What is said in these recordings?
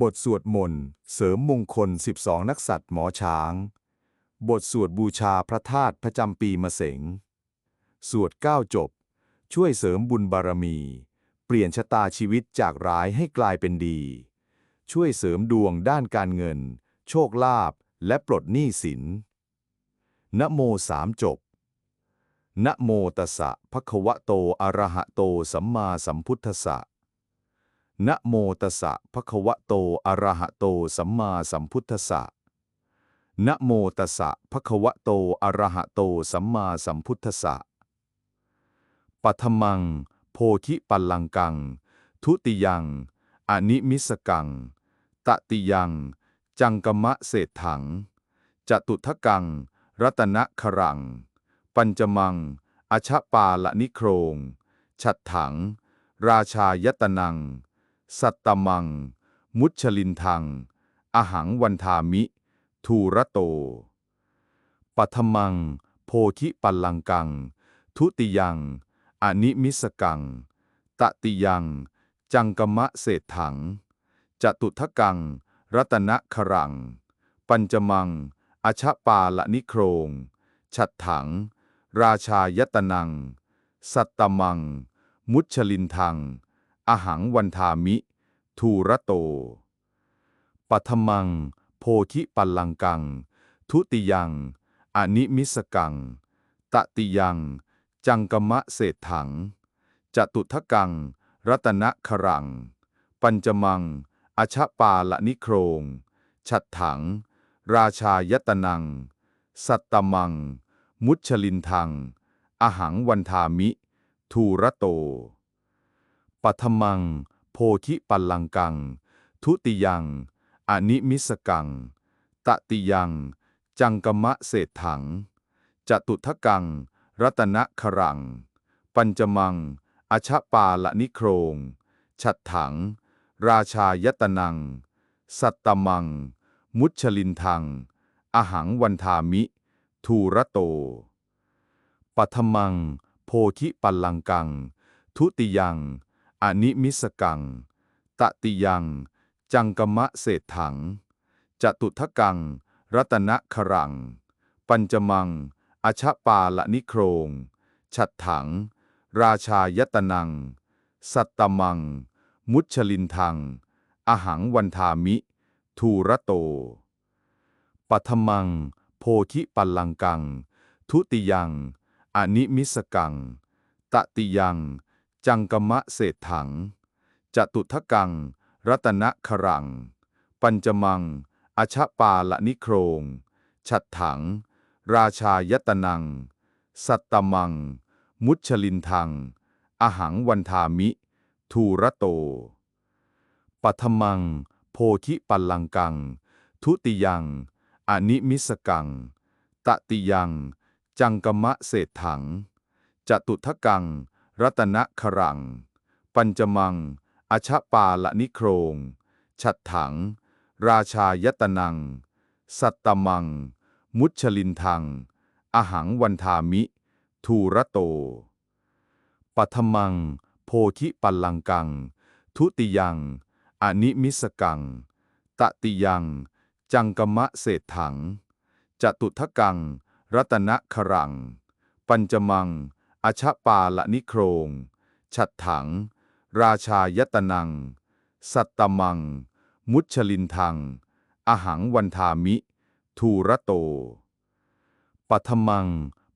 บทสวดมนต์เสริมมงคล 12 นักสัตว์หมอช้าง บทสวดบูชาพระธาตุประจำปีมะเสง สวดเก้าจบ ช่วยเสริมบุญบารมี เปลี่ยนชะตาชีวิตจากร้ายให้กลายเป็นดี ช่วยเสริมดวงด้านการเงิน โชคลาภและปลดหนี้สิน นะโมสามจบ นะโมตัสสะภะคะวะโตอะระหะโตสัมมาสัมพุทธสะ นะโมตัสสะภะคะวะโต อะระหะโต สัมมาสัมพุทธัสสะนะโมตัสสะภะคะวะโต อะระหะโต สัมมาสัมพุทธัสสะปัทมัง โพธิปัลลังกัง ทุติยังอนิมิสกัง ตติยัง จังกมะเศษถัง จตุทกัง รัตนครัง ปัญจมัง อชปาละนิโครง ฉัดถัง ราชายตนัง สัตตมัง มุชลินทัง อหังวันทามิ ทูระโต ปัทมัง โพธิปัลลังกัง ทุติยัง อนิมิสกัง ตติยัง จังกมะเศษถัง จตุทกัง รัตนะครัง ปัญจมัง อชปาละนิโครง ฉัดถัง ราชายตนัง สัตตมัง มุชลินทัง อหังวันทามิ ทูระโต ปัทมัง โพธิปัลลังกัง ทุติยัง อนิมิสกัง ตติยัง จังกมะเศษถัง จตุทกัง รัตนะครัง ปัญจมัง อชปาละนิโครง ฉัดถัง ราชายตนัง สัตตมัง มุชลินทัง อหังวันทามิ ทูระโต ปัทมัง โพธิปัลลังกัง ทุติยังอนิมิสกัง ตติยัง จังกมะเศษถัง จตุทกัง รัตนะครัง ปัญจมัง อชปาละนิโครงฉัดถัง ราชายตนัง สัตตมัง มุชลินทัง อหังวันทามิ ทูระโต ปัทมัง โพธิปัลลังกัง ทุติยัง อนิมิสกัง ตติยัง จังกมะเศษถัง จตุทกัง รัตนะครัง ปัญจมัง อชปาละนิโครง ฉัดถัง ราชายตนัง สัตตมัง มุชลินทัง อหังวันทามิ ทูระโต ปัทมัง โพธิปัลลังกัง ทุติยัง อนิมิสกัง ตติยัง จังกมะเศษถัง จตุทกัง รัตนะครัง ปัญจมัง อชปาละนิโครง ฉัดถัง ราชายตนัง สัตตมัง มุชลินทัง อหังวันทามิ ทูระโต ปัทมัง โพธิปัลลังกัง ทุติยังอนิมิสกัง ตติยัง จังกมะเศษถัง จตุทกัง รัตนครัง ปัญจมัง อชปาละนิโครงฉัดถัง ราชายตนัง สัตตมัง มุชลินทัง อหังวันทามิ ทูระโต ปัทมัง โพธิปัลลังกัง ทุติยัง อนิมิสกัง ตติยัง จังกมะเศษถังจตุทกัง รัตนครัง ปัญจมัง อชปาละนิโครง ฉัดถัง ราชายตนัง สัตตมัง มุชลินทัง อหังวันทามิ ทูระโต ปัทมัง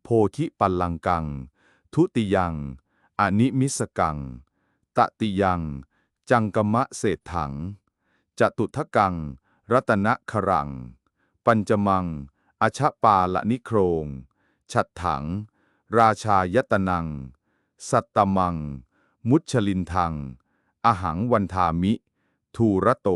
โพธิปัลลังกัง ทุติยัง อนิมิสกัง ตติยัง จังกมะเศษถัง จตุทกัง รัตนะครัง ปัญจมัง อชปาละนิโครง ฉัดถัง ราชายตนัง สัตตมัง มุชลินทัง อหังวันทามิ ทูระโต